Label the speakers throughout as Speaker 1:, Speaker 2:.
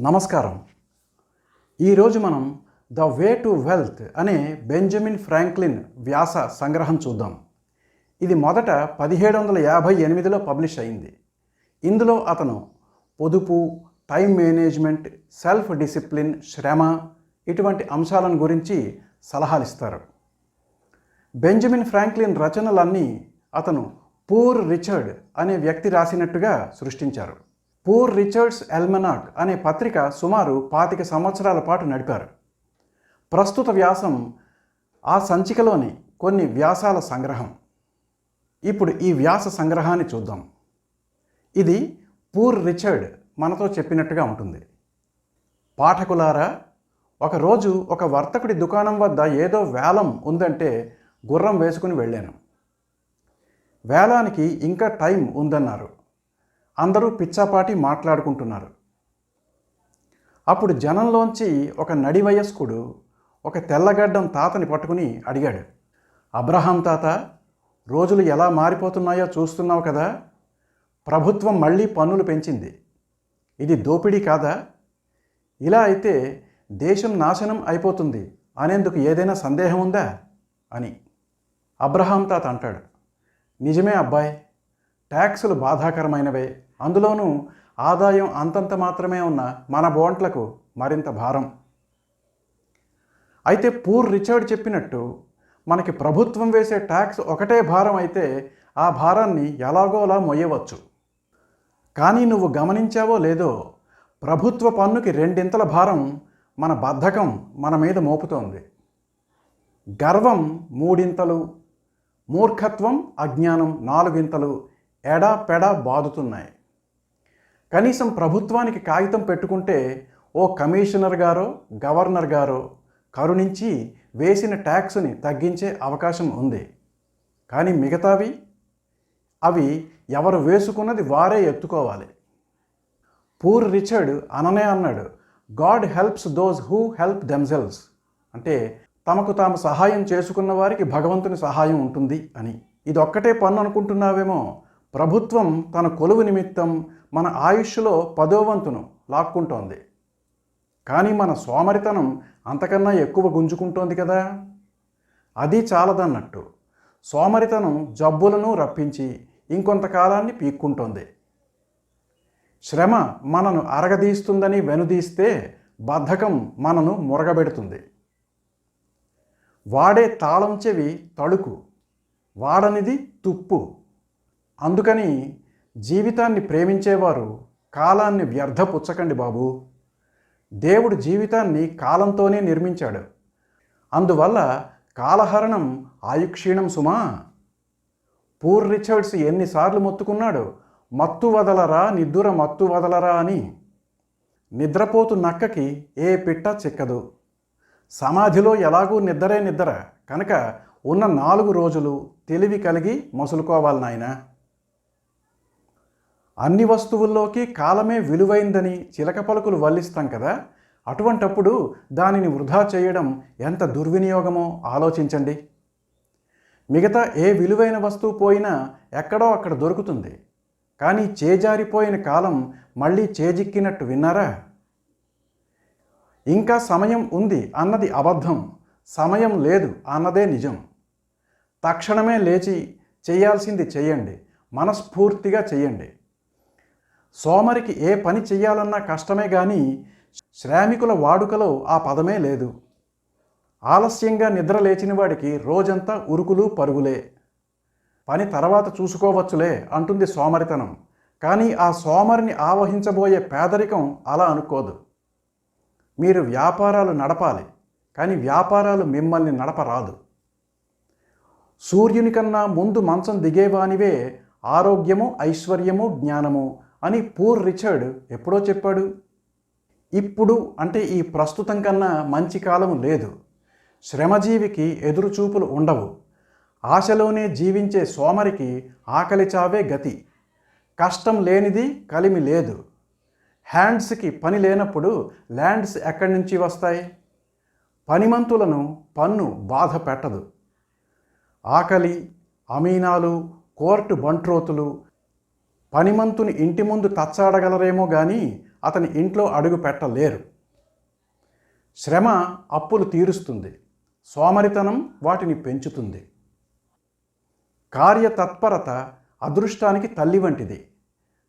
Speaker 1: నమస్కారం. ఈరోజు మనం ద వే టు వెల్త్ అనే బెంజమిన్ ఫ్రాంక్లిన్ వ్యాస సంగ్రహం చూద్దాం. ఇది మొదట పదిహేడు వందల యాభై ఎనిమిదిలో పబ్లిష్ అయింది. ఇందులో అతను పొదుపు టైం మేనేజ్మెంట్ సెల్ఫ్ డిసిప్లిన్ శ్రమ ఇటువంటి అంశాలను గురించి సలహాలు ఇస్తారు. బెంజమిన్ ఫ్రాంక్లిన్ రచనలన్నీ అతను పూర్ రిచర్డ్ అనే వ్యక్తి రాసినట్టుగా సృష్టించారు. పూర్ రిచర్డ్స్ ఎల్మనాక్ అనే పత్రిక సుమారు పాతిక సంవత్సరాల పాటు నడిపారు. ప్రస్తుత వ్యాసం ఆ సంచికలోని కొన్ని వ్యాసాల సంగ్రహం. ఇప్పుడు ఈ వ్యాస సంగ్రహాన్ని చూద్దాం. ఇది పూర్ రిచర్డ్ మనతో చెప్పినట్టుగా ఉంటుంది. పాఠకులారా ఒకరోజు ఒక వర్తకుడి దుకాణం వద్ద ఏదో వేలం ఉందంటే గుర్రం వేసుకుని వెళ్ళాను. వేలానికి ఇంకా టైం ఉందన్నారు. అందరూ పిచ్చాపాటి మాట్లాడుకుంటున్నారు. అప్పుడు జనంలోంచి ఒక నడి వయస్కుడు ఒక తెల్లగడ్డం తాతని పట్టుకుని అడిగాడు అబ్రహాం తాత రోజులు ఎలా మారిపోతున్నాయో చూస్తున్నావు కదా? ప్రభుత్వం మళ్ళీ పన్నులు పెంచింది. ఇది దోపిడీ కాదా? ఇలా అయితే దేశం నాశనం అయిపోతుంది. అనేందుకు ఏదైనా సందేహం ఉందా? అని. అబ్రహాం తాత అంటాడు నిజమే అబ్బాయి ట్యాక్సులు బాధాకరమైనవే. అందులోనూ ఆదాయం అంతంత మాత్రమే ఉన్న మన బోంట్లకు మరింత భారం. అయితే పూర్ రిచర్డ్ చెప్పినట్టు మనకి ప్రభుత్వం వేసే ట్యాక్స్ ఒకటే భారం అయితే ఆ భారాన్ని ఎలాగోలా మొయ్యవచ్చు. కానీ నువ్వు గమనించావో లేదో ప్రభుత్వ పన్నుకి రెండింతల భారం మన బద్ధకం మన మీద మోపుతోంది. గర్వం మూడింతలు మూర్ఖత్వం అజ్ఞానం నాలుగింతలు ఎడా పెడా బాదుతున్నాయి. కనీసం ప్రభుత్వానికి కాగితం పెట్టుకుంటే ఓ కమిషనర్ గారో గవర్నర్ గారో కరుణించి వేసిన ట్యాక్స్ని తగ్గించే అవకాశం ఉంది. కానీ మిగతావి? అవి ఎవరు వేసుకున్నది వారే ఎత్తుకోవాలి. పూర్ రిచర్డ్ అననే అన్నాడు. God helps those who help themselves అంటే తమకు తాము సహాయం చేసుకున్న వారికి భగవంతుని సహాయం ఉంటుంది అని. ఇదొక్కటే పన్ను అనుకుంటున్నావేమో? ప్రభుత్వం తన కొలువు నిమిత్తం మన ఆయుష్లో పదోవంతును లాక్కుంటోంది. కానీ మన సోమరితనం అంతకన్నా ఎక్కువ గుంజుకుంటోంది కదా? అది చాలదన్నట్టు సోమరితనం జబ్బులను రప్పించి ఇంకొంతకాలాన్ని పీక్కుంటోంది. శ్రమ మనను అరగదీస్తుందని వెనుదీస్తే బద్ధకం మనను మురగబెడుతుంది. వాడే తాళం చెవి తడుకు వాడనిది తుప్పు. అందుకని జీవితాన్ని ప్రేమించేవారు కాలాన్ని వ్యర్థపుచ్చకండి బాబు. దేవుడు జీవితాన్ని కాలంతోనే నిర్మించాడు. అందువల్ల కాలహరణం ఆయుక్షీణం సుమా. పూర్ రిచర్డ్స్ ఎన్నిసార్లు మొత్తుకున్నాడు మత్తు వదలరా నిద్దుర మత్తు వదలరా అని. నిద్రపోతు నక్కకి ఏ పిట్ట చిక్కదు. సమాధిలో ఎలాగూ నిద్రే నిద్ర కనుక ఉన్న నాలుగు రోజులు తెలివి కలిగి మసులుకోవాలి నాయనా. అన్ని వస్తువుల్లోకి కాలమే విలువైందని చిలక పలుకులు వల్లిస్తాం కదా. అటువంటప్పుడు దానిని వృధా చేయడం ఎంత దుర్వినియోగమో ఆలోచించండి. మిగతా ఏ విలువైన వస్తువు పోయినా ఎక్కడో అక్కడ దొరుకుతుంది. కానీ చేజారిపోయిన కాలం మళ్ళీ చేజిక్కినట్టు విన్నారా? ఇంకా సమయం ఉంది అన్నది అబద్ధం. సమయం లేదు అన్నదే నిజం. తక్షణమే లేచి చేయాల్సింది చేయండి. మనస్ఫూర్తిగా చేయండి. సోమరికి ఏ పని చెయ్యాలన్నా కష్టమే కానీ శ్రామికుల వాడుకలో ఆ పదమే లేదు. ఆలస్యంగా నిద్ర లేచిన వాడికి రోజంతా ఉరుకులు పరుగులే. పని తర్వాత చూసుకోవచ్చులే అంటుంది సోమరితనం. కానీ ఆ సోమరిని ఆవహించబోయే పేదరికం అలా అనుకోదు. మీరు వ్యాపారాలు నడపాలి కానీ వ్యాపారాలు మిమ్మల్ని నడపరాదు. సూర్యుని కన్నా ముందు మంచం దిగేవానివే ఆరోగ్యము ఐశ్వర్యము జ్ఞానము. అని పూర్ రిచర్డ్ ఎప్పుడో చెప్పాడు. ఇప్పుడు అంటే ఈ ప్రస్తుతం కన్నా మంచి కాలం లేదు. శ్రమజీవికి ఎదురుచూపులు ఉండవు. ఆశలోనే జీవించే సోమరికి ఆకలి చావే గతి. కష్టం లేనిది కలిమి లేదు. హ్యాండ్స్కి పని లేనప్పుడు ల్యాండ్స్ ఎక్కడి నుంచి వస్తాయి? పనిమంతులను పన్ను బాధ పెట్టదు. ఆకలి అమీనాలు కోర్టు బంట్రోతులు పనిమంతుని ఇంటి ముందు తచ్చాడగలరేమో కానీ అతని ఇంట్లో అడుగు పెట్టలేరు. శ్రమ అప్పులు తీరుస్తుంది. సోమరితనం వాటిని పెంచుతుంది. కార్యతత్పరత అదృష్టానికి తల్లి వంటిది.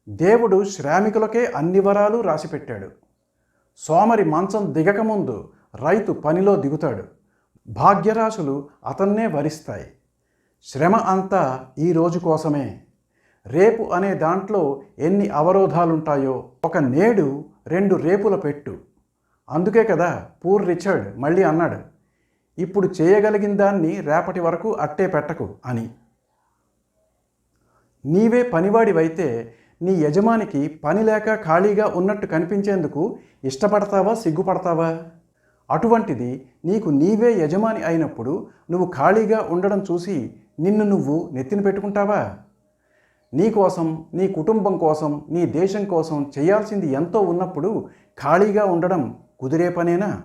Speaker 1: దేవుడు శ్రామికులకే అన్ని వరాలు రాసిపెట్టాడు. సోమరి మంచం దిగకముందు రైతు పనిలో దిగుతాడు. భాగ్యరాశులు అతన్నే వరిస్తాయి. శ్రమ అంతా ఈ రోజు కోసమే. రేపు అనే దాంట్లో ఎన్ని అవరోధాలుంటాయో. ఒక నేడు రెండు రేపుల పెట్టు. అందుకే కదా పూర్ రిచర్డ్ మళ్ళీ అన్నాడు. ఇప్పుడు చేయగలిగిన దాన్ని రేపటి వరకు అట్టే పెట్టకు అని. నీవే పనివాడివైతే నీ యజమానికి పని లేక ఖాళీగా ఉన్నట్టు కనిపించేందుకు ఇష్టపడతావా సిగ్గుపడతావా? అటువంటిది నీకు నీవే యజమాని అయినప్పుడు నువ్వు ఖాళీగా ఉండడం చూసి నిన్ను నువ్వు నెత్తిన పెట్టుకుంటావా? నీ కోసం నీ కుటుంబం కోసం నీ దేశం కోసం చేయాల్సింది ఎంతో ఉన్నప్పుడు ఖాళీగా ఉండడం కుదిరే పనేనా?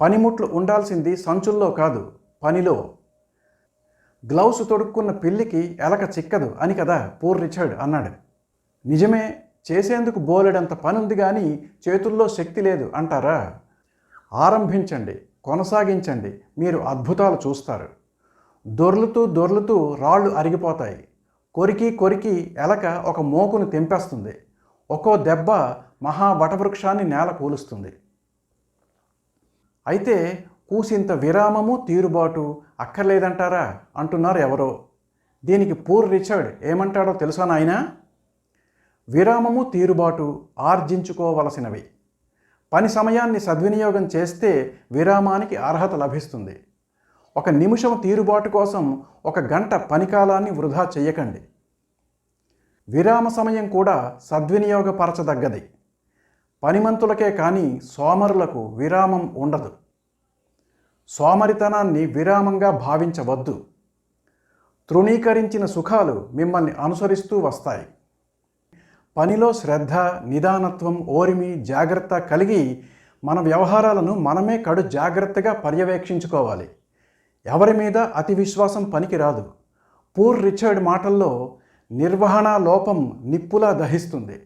Speaker 1: పనిముట్లు ఉండాల్సింది సంచుల్లో కాదు పనిలో. గ్లౌస్ తొడుక్కున్న పిల్లికి ఎలక చిక్కదు అని కదా పూర్ రిచర్డ్ అన్నాడు. నిజమే చేసేందుకు బోలెడంత పని ఉంది కానీ చేతుల్లో శక్తి లేదు అంటారా? ఆరంభించండి కొనసాగించండి మీరు అద్భుతాలు చూస్తారు. దొర్లుతూ దొర్లుతూ రాళ్ళు అరిగిపోతాయి. కొరికి కొరికి ఎలక ఒక మోకును తెంపేస్తుంది. ఒక్కో దెబ్బ మహా వటవృక్షాన్ని నేల కూలుస్తుంది. అయితే కూసింత విరామము తీరుబాటు అక్కర్లేదంటారా? అంటున్నారు ఎవరో. దీనికి పూర్ రిచర్డ్ ఏమంటాడో తెలుసా నాయన? విరామము తీరుబాటు ఆర్జించుకోవలసినవి. పని సమయాన్ని సద్వినియోగం చేస్తే విరామానికి అర్హత లభిస్తుంది. ఒక నిమిషం తీరుబాటు కోసం ఒక గంట పనికాలాన్ని వృధా చేయకండి. విరామ సమయం కూడా సద్వినియోగపరచదగ్గది. పనిమంతులకే కానీ సోమరులకు విరామం ఉండదు. సోమరితనాన్ని విరామంగా భావించవద్దు. తృణీకరించిన సుఖాలు మిమ్మల్ని అనుసరిస్తూ వస్తాయి. పనిలో శ్రద్ధ నిదానత్వం ఓరిమి జాగ్రత్త కలిగి మన వ్యవహారాలను మనమే కడు జాగ్రత్తగా పర్యవేక్షించుకోవాలి. ఎవరి మీద అతి విశ్వాసం పనికిరాదు. పూర్ రిచర్డ్ మాటల్లో నిర్వహణ లోపం నిప్పులా దహిస్తుంది.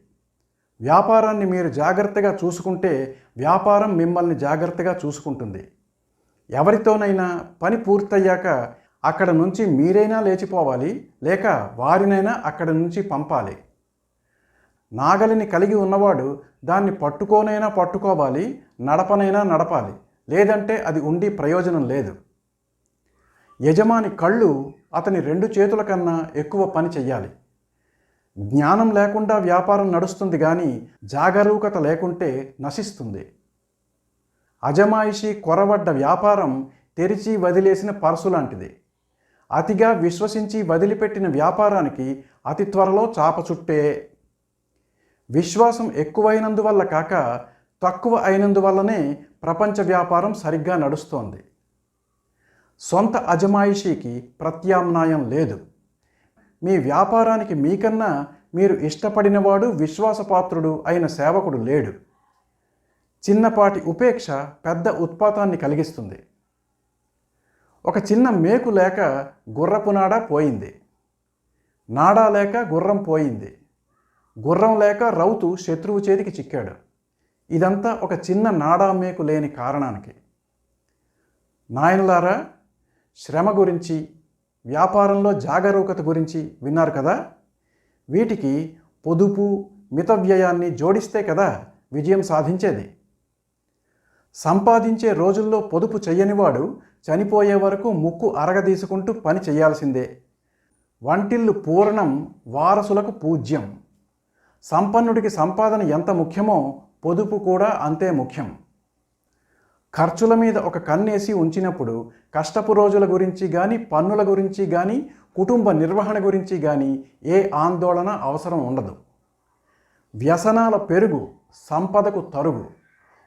Speaker 1: వ్యాపారాన్ని మీరు జాగ్రత్తగా చూసుకుంటే వ్యాపారం మిమ్మల్ని జాగ్రత్తగా చూసుకుంటుంది. ఎవరితోనైనా పని పూర్తయ్యాక అక్కడ నుంచి మీరైనా లేచిపోవాలి లేక వారినైనా అక్కడ నుంచి పంపాలి. నాగలిని కలిగి ఉన్నవాడు దాన్ని పట్టుకోనైనా పట్టుకోవాలి నడపనైనా నడపాలి. లేదంటే అది ఉండి ప్రయోజనం లేదు. యజమాని కళ్ళు అతని రెండు చేతుల కన్నా ఎక్కువ పని చెయ్యాలి. జ్ఞానం లేకుండా వ్యాపారం నడుస్తుంది కానీ జాగరూకత లేకుంటే నశిస్తుంది. అజమాయిషి కొరవడ్డ వ్యాపారం తెరిచి వదిలేసిన పర్సు లాంటిది. అతిగా విశ్వసించి వదిలిపెట్టిన వ్యాపారానికి అతి త్వరలో చాప చుట్టే విశ్వాసం ఎక్కువైనందువల్ల కాక తక్కువ అయినందువల్లనే ప్రపంచ వ్యాపారం సరిగ్గా నడుస్తోంది. సొంత అజమాయిషీకి ప్రత్యామ్నాయం లేదు. మీ వ్యాపారానికి మీకన్నా మీరు ఇష్టపడినవాడు విశ్వాసపాత్రుడు అయిన సేవకుడు లేడు. చిన్నపాటి ఉపేక్ష పెద్ద ఉత్పాతాన్ని కలిగిస్తుంది. ఒక చిన్న మేకు లేక గుర్రపు నాడ పోయింది. నాడా లేక గుర్రం పోయింది. గుర్రం లేక రౌతు శత్రువు చేతికి చిక్కాడు. ఇదంతా ఒక చిన్న నాడా మేకు లేని కారణానికి. నాయనలారా శ్రమ గురించి వ్యాపారంలో జాగరూకత గురించి విన్నారు కదా? వీటికి పొదుపు మిత వ్యయాన్ని జోడిస్తే కదా విజయం సాధించేది? సంపాదించే రోజుల్లో పొదుపు చెయ్యనివాడు చనిపోయే వరకు ముక్కు అరగదీసుకుంటూ పని చేయాల్సిందే వంటిల్లు పూర్ణం వారసులకు పూజ్యం. సంపన్నుడికి సంపాదన ఎంత ముఖ్యమో పొదుపు కూడా అంతే ముఖ్యం. ఖర్చుల మీద ఒక కన్నేసి ఉంచినప్పుడు కష్టపు రోజుల గురించి కానీ పన్నుల గురించి కానీ కుటుంబ నిర్వహణ గురించి కానీ ఏ ఆందోళన అవసరం ఉండదు. వ్యసనాల పెరుగు సంపదకు తరుగు.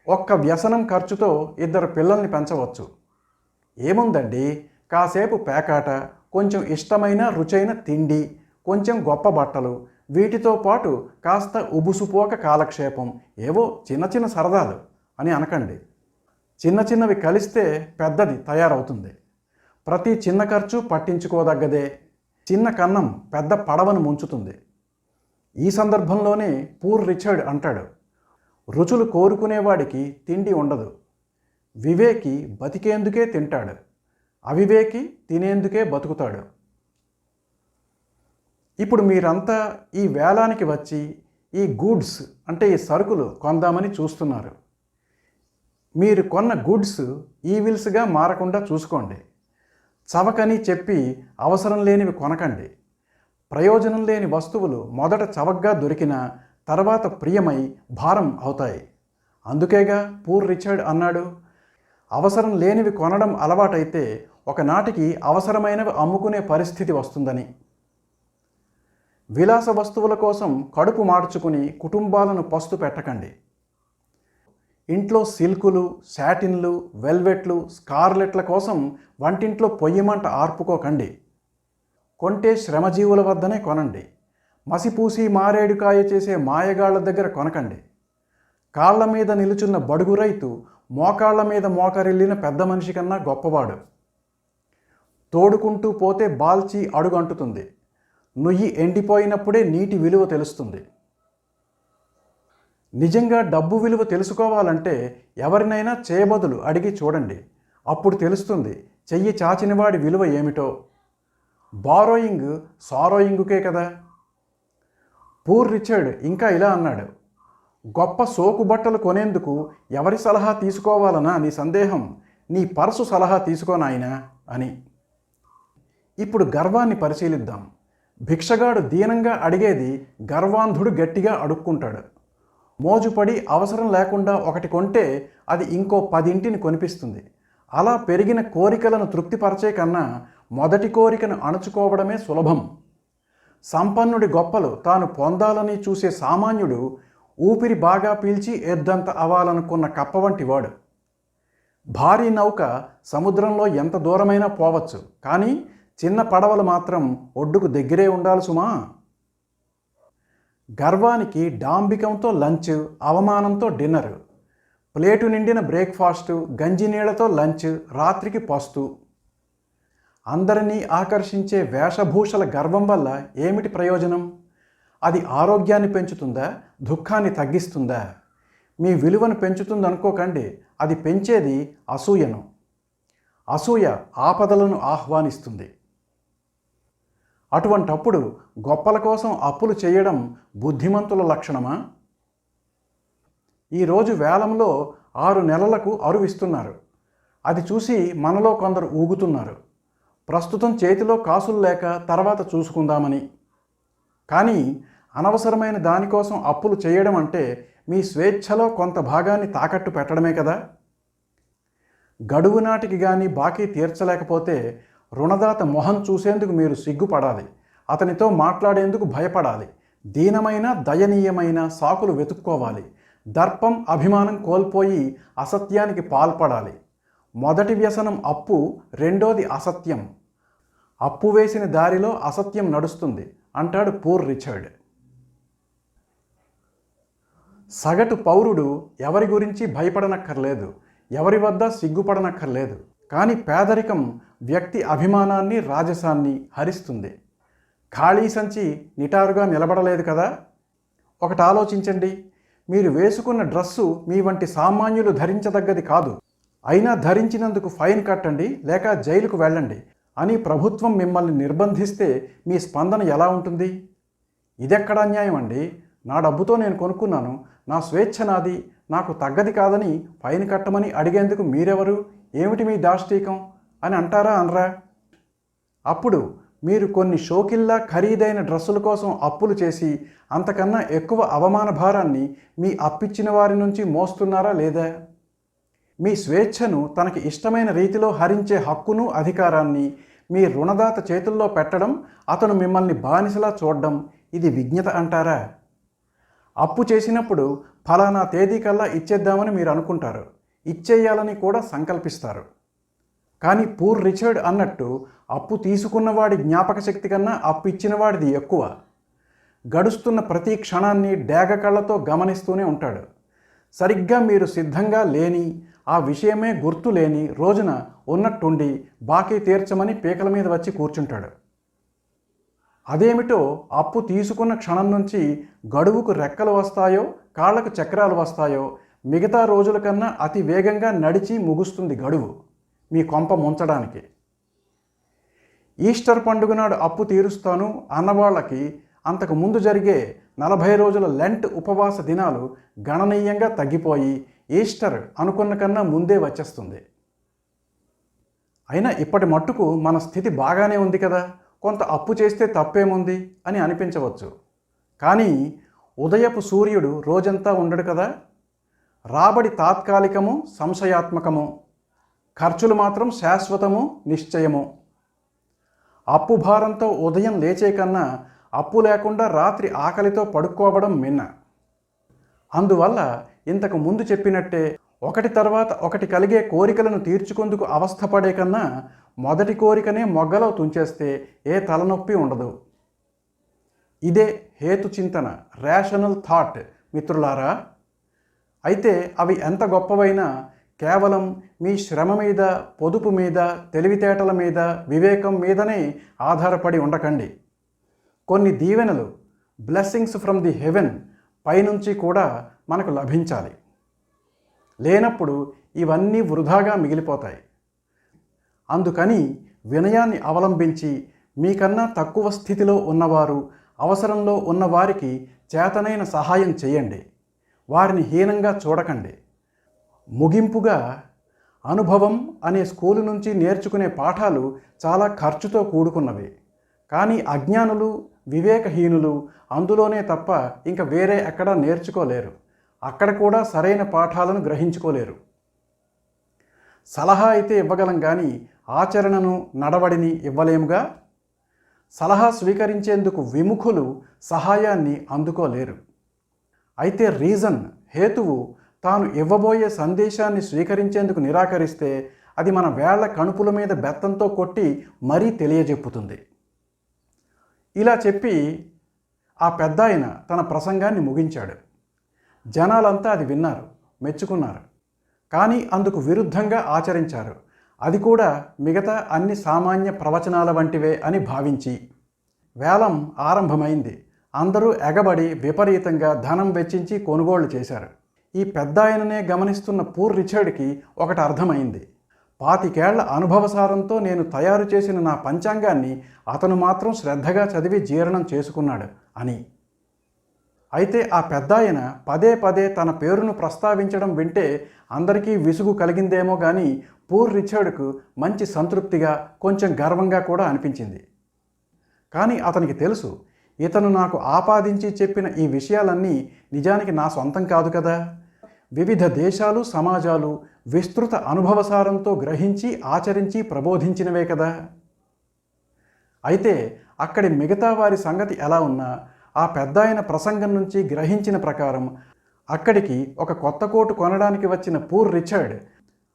Speaker 1: ఒక్క వ్యసనం ఖర్చుతో ఇద్దరు పిల్లల్ని పెంచవచ్చు. ఏముందండి? కాసేపు పేకాట కొంచెం ఇష్టమైన రుచైన తిండి కొంచెం గొప్ప బట్టలు వీటితో పాటు కాస్త ఉబుసుపోక కాలక్షేపం ఏవో చిన్న చిన్న సరదాలు అని అనకండి. చిన్న చిన్నవి కలిస్తే పెద్దది తయారవుతుంది. ప్రతి చిన్న ఖర్చు పట్టించుకోదగ్గదే. చిన్న కన్నం పెద్ద పడవను ముంచుతుంది. ఈ సందర్భంలోనే పూర్ రిచర్డ్ అంటాడు. రుచులు కోరుకునేవాడికి తిండి ఉండదు. వివేకి బతికేందుకే తింటాడు. అవివేకి తినేందుకే బతుకుతాడు. ఇప్పుడు మీరంతా ఈ వేలానికి వచ్చి ఈ గూడ్స్ అంటే ఈ సరుకులు కొందామని చూస్తున్నారు. మీరు కొన్న గుడ్స్ ఈవిల్స్గా మారకుండా చూసుకోండి. చవకని చెప్పి అవసరం లేనివి కొనకండి. ప్రయోజనం లేని వస్తువులు మొదట చవకగా దొరికిన తర్వాత ప్రియమై భారం అవుతాయి. అందుకేగా పూర్ రిచర్డ్ అన్నాడు అవసరం లేనివి కొనడం అలవాటైతే ఒకనాటికి అవసరమైనవి అమ్ముకునే పరిస్థితి వస్తుందని. విలాస వస్తువుల కోసం కడుపు మార్చుకుని కుటుంబాలను పస్తు పెట్టకండి. ఇంట్లో సిల్కులు శాటిన్లు వెల్వెట్లు స్కార్లెట్ల కోసం వంటింట్లో పొయ్యిమంట ఆర్పుకోకండి. కొంటే శ్రమజీవుల వద్దనే కొనండి. మసిపూసి మారేడుకాయ చేసే మాయగాళ్ళ దగ్గర కొనకండి. కాళ్ళ మీద నిలుచున్న బడుగు రైతు మోకాళ్ళ మీద మోకరిల్లిన పెద్ద మనిషి కన్నా గొప్పవాడు. తోడుకుంటూ పోతే బాల్చి అడుగంటుతుంది. నుయ్యి ఎండిపోయినప్పుడే నీటి విలువ తెలుస్తుంది. నిజంగా డబ్బు విలువ తెలుసుకోవాలంటే ఎవరినైనా చేయబదులు అడిగి చూడండి. అప్పుడు తెలుస్తుంది చెయ్యి చాచినవాడి విలువ ఏమిటో. బారోయింగ్ సారోయింగుకే కదా. పూర్ రిచర్డ్ ఇంకా ఇలా అన్నాడు. గొప్ప సోకు బట్టలు కొనేందుకు ఎవరి సలహా తీసుకోవాలనా నీ సందేహం? నీ పర్సు సలహా తీసుకోనాయనా అని. ఇప్పుడు గర్వాన్ని పరిశీలిద్దాం. భిక్షగాడు దీనంగా అడిగేది గర్వాంధుడు గట్టిగా అడుక్కుంటాడు. మోజుపడి అవసరం లేకుండా ఒకటి కొంటే అది ఇంకో పదింటిని కొనిపిస్తుంది. అలా పెరిగిన కోరికలను తృప్తిపరచే కన్నా మొదటి కోరికను అణుచుకోవడమే సులభం. సంపన్నుడి గొప్పలు తాను పొందాలని చూసే సామాన్యుడు ఊపిరి బాగా పీల్చి ఎద్దంత అవ్వాలనుకున్న కప్ప వంటి వాడు భారీ నౌక సముద్రంలో ఎంత దూరమైనా పోవచ్చు కానీ చిన్న పడవలు మాత్రం ఒడ్డుకు దగ్గరే ఉండాలి సుమా. గర్వానికి డాంబికంతో లంచ్ అవమానంతో డిన్నర్ ప్లేటు నిండిన బ్రేక్ఫాస్ట్ గంజినీళ్ళతో లంచ్ రాత్రికి పస్తు. అందరినీ ఆకర్షించే వేషభూషల గర్వం వల్ల ఏమిటి ప్రయోజనం? అది ఆరోగ్యాన్ని పెంచుతుందా? దుఃఖాన్ని తగ్గిస్తుందా? మీ విలువను పెంచుతుందనుకోకండి అది పెంచేది అసూయను. అసూయ ఆపదలను ఆహ్వానిస్తుంది. అటువంటప్పుడు గొప్పల కోసం అప్పులు చేయడం బుద్ధిమంతుల లక్షణమా? ఈరోజు వేలంలో ఆరు నెలలకు అరువిస్తున్నారు. అది చూసి మనలో కొందరు ఊగుతున్నారు. ప్రస్తుతం చేతిలో కాసులు లేక తర్వాత చూసుకుందామని. కానీ అనవసరమైన దానికోసం అప్పులు చేయడం అంటే మీ స్వేచ్ఛలో కొంత భాగాన్ని తాకట్టు పెట్టడమే కదా? గడువు నాటికి కానీ బాకీ తీర్చలేకపోతే రుణదాత మొహం చూసేందుకు మీరు సిగ్గుపడాలి. అతనితో మాట్లాడేందుకు భయపడాలి. దీనమైన దయనీయమైన సాకులు వెతుక్కోవాలి. దర్పం అభిమానం కోల్పోయి అసత్యానికి పాల్పడాలి. మొదటి వ్యసనం అప్పు రెండోది అసత్యం. అప్పు వేసిన దారిలో అసత్యం నడుస్తుంది అంటాడు పూర్ రిచర్డ్. సగటు పౌరుడు ఎవరి గురించి భయపడనక్కర్లేదు. ఎవరి వద్ద సిగ్గుపడనక్కర్లేదు. కానీ పేదరికం వ్యక్తి అభిమానాన్ని రాజసాన్ని హరిస్తుంది. ఖాళీ సంచి నిటారుగా నిలబడలేదు కదా? ఒకటి ఆలోచించండి. మీరు వేసుకున్న డ్రస్సు మీ వంటి సామాన్యులు ధరించదగ్గది కాదు. అయినా ధరించినందుకు ఫైన్ కట్టండి లేక జైలుకు వెళ్ళండి అని ప్రభుత్వం మిమ్మల్ని నిర్బంధిస్తే మీ స్పందన ఎలా ఉంటుంది? ఇదెక్కడ అన్యాయం అండి? నా డబ్బుతో నేను కొనుక్కున్నాను. నా స్వేచ్ఛ నాది. నాకు తగ్గది కాదని ఫైన్ కట్టమని అడిగేందుకు మీరెవరు? ఏమిటి మీ దాష్టీకం? అని అంటారా అనరా? అప్పుడు మీరు కొన్ని షోకిల్లా ఖరీదైన డ్రస్సుల కోసం అప్పులు చేసి అంతకన్నా ఎక్కువ అవమాన భారాన్ని మీ అప్పిచ్చిన వారి నుంచి మోస్తున్నారా లేదా? మీ స్వేచ్ఛను తనకి ఇష్టమైన రీతిలో హరించే హక్కును అధికారాన్ని మీ రుణదాత చేతుల్లో పెట్టడం అతను మిమ్మల్ని బానిసలా చూడడం ఇది విజ్ఞత అంటారా? అప్పు చేసినప్పుడు ఫలానా తేదీ కల్లా ఇచ్చేద్దామని మీరు అనుకుంటారు. ఇచ్చేయాలని కూడా సంకల్పిస్తారు. కానీ పూర్ రిచర్డ్ అన్నట్టు అప్పు తీసుకున్నవాడి జ్ఞాపక శక్తి కన్నా అప్పు ఇచ్చినవాడిది ఎక్కువ. గడుస్తున్న ప్రతి క్షణాన్ని డేగ కళ్ళతో గమనిస్తూనే ఉంటాడు. సరిగ్గా మీరు సిద్ధంగా లేని ఆ విషయమే గుర్తు లేని రోజున ఉన్నట్టుండి బాకీ తీర్చమని పీకల మీద వచ్చి కూర్చుంటాడు. అదేమిటో అప్పు తీసుకున్న క్షణం నుంచి గడువుకు రెక్కలు వస్తాయో కాళ్ళకు చక్రాలు వస్తాయో మిగతా రోజుల కన్నా అతి వేగంగా నడిచి ముగుస్తుంది గడువు. మీ కొంప ముంచడానికి. ఈస్టర్ పండుగ నాడు అప్పు తీరుస్తాను అన్నవాళ్ళకి అంతకు ముందు జరిగే నలభై రోజుల లెంట్ ఉపవాస దినాలు గణనీయంగా తగ్గిపోయి ఈస్టర్ అనుకున్న కన్నా ముందే వచ్చేస్తుంది. అయినా ఇప్పటి మట్టుకు మన స్థితి బాగానే ఉంది కదా కొంత అప్పు చేస్తే తప్పేముంది అని అనిపించవచ్చు. కానీ ఉదయపు సూర్యుడు రోజంతా ఉండడు కదా రాబడి తాత్కాలికము సంశయాత్మకము. ఖర్చులు మాత్రం శాశ్వతము నిశ్చయము. అప్పు భారంతో ఉదయం లేచే కన్నా అప్పు లేకుండా రాత్రి ఆకలితో పడుకోవడం మిన్న. అందువల్ల ఇంతకు ముందు చెప్పినట్టే ఒకటి తర్వాత ఒకటి కలిగే కోరికలను తీర్చుకుందుకు అవస్థపడే కన్నా మొదటి కోరికనే మొగ్గలో తుంచేస్తే ఏ తలనొప్పి ఉండదు. ఇదే హేతు చింతన రేషనల్ థాట్ మిత్రులారా. అయితే అవి ఎంత గొప్పవైనా కేవలం మీ శ్రమ మీద పొదుపు మీద తెలివితేటల మీద వివేకం మీదనే ఆధారపడి ఉండకండి. కొన్ని దీవెనలు బ్లెస్సింగ్స్ ఫ్రమ్ ది హెవెన్ పైనుంచి కూడా మనకు లభించాలి. లేనప్పుడు ఇవన్నీ వృధాగా మిగిలిపోతాయి. అందుకని వినయాన్ని అవలంబించి మీకన్నా తక్కువ స్థితిలో ఉన్నవారు అవసరంలో ఉన్నవారికి చేతనైన సహాయం చేయండి. వారిని హీనంగా చూడకండి. ముగింపుగా అనుభవం అనే స్కూలు నుంచి నేర్చుకునే పాఠాలు చాలా ఖర్చుతో కూడుకున్నవి. కానీ అజ్ఞానులు వివేకహీనులు అందులోనే తప్ప ఇంకా వేరే ఎక్కడా నేర్చుకోలేరు. అక్కడ కూడా సరైన పాఠాలను గ్రహించుకోలేరు. సలహా అయితే ఇవ్వగలం కానీ ఆచరణను నడవడిని ఇవ్వలేముగా? సలహా స్వీకరించేందుకు విముఖులు సహాయాన్ని అందుకోలేరు. అయితే రీజన్ హేతువు తాను ఇవ్వబోయే సందేశాన్ని స్వీకరించేందుకు నిరాకరిస్తే అది మన వేళ్ళ కణుపుల మీద బెత్తంతో కొట్టి మరీ తెలియజెప్పుతుంది. ఇలా చెప్పి ఆ పెద్ద ఆయన తన ప్రసంగాన్ని ముగించాడు. జనాలంతా అది విన్నారు మెచ్చుకున్నారు. కానీ అందుకు విరుద్ధంగా ఆచరించారు. అది కూడా మిగతా అన్ని సామాన్య ప్రవచనాల వంటివే అని భావించి. వేలం ఆరంభమైంది. అందరూ ఎగబడి విపరీతంగా ధనం వెచ్చించి కొనుగోళ్ళు చేశారు. ఈ పెద్ద ఆయననే గమనిస్తున్న పూర్ రిచర్డ్కి ఒకటి అర్థమైంది. పాతికేళ్ళ అనుభవసారంతో నేను తయారు చేసిన నా పంచాంగాన్ని అతను మాత్రం శ్రద్ధగా చదివి జీర్ణం చేసుకున్నాడు అని. అయితే ఆ పెద్ద ఆయన పదే పదే తన పేరును ప్రస్తావించడం వింటే అందరికీ విసుగు కలిగిందేమో కానీ పూర్ రిచర్డ్కు మంచి సంతృప్తిగా కొంచెం గర్వంగా కూడా అనిపించింది. కానీ అతనికి తెలుసు ఇతను నాకు ఆపాదించి చెప్పిన ఈ విషయాలన్నీ నిజానికి నా సొంతం కాదు కదా? వివిధ దేశాలు సమాజాలు విస్తృత అనుభవసారంతో గ్రహించి ఆచరించి ప్రబోధించినవే కదా. అయితే అక్కడి మిగతా వారి సంగతి ఎలా ఉన్నా ఆ పెద్దాయన ప్రసంగం నుంచి గ్రహించిన ప్రకారం అక్కడికి ఒక కొత్త కోటు కొనడానికి వచ్చిన పూర్ రిచర్డ్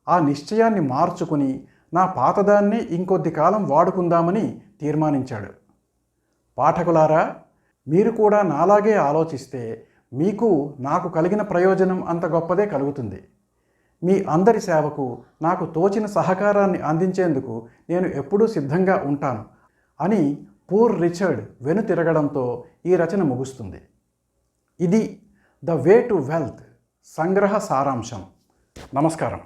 Speaker 1: ఆ నిశ్చయాన్ని మార్చుకుని నా పాతదాన్నే ఇంకొద్ది కాలం వాడుకుందామని తీర్మానించాడు. పాఠకులారా మీరు కూడా నాలాగే ఆలోచిస్తే మీకు నాకు కలిగిన ప్రయోజనం అంత గొప్పదే కలుగుతుంది. మీ అందరి సేవకు నాకు తోచిన సహకారాన్ని అందించేందుకు నేను ఎప్పుడూ సిద్ధంగా ఉంటాను అని పూర్ రిచర్డ్ వెనుతిరగడంతో ఈ రచన ముగుస్తుంది. ఇది ద వే టు వెల్త్ సంగ్రహ సారాంశం. నమస్కారం.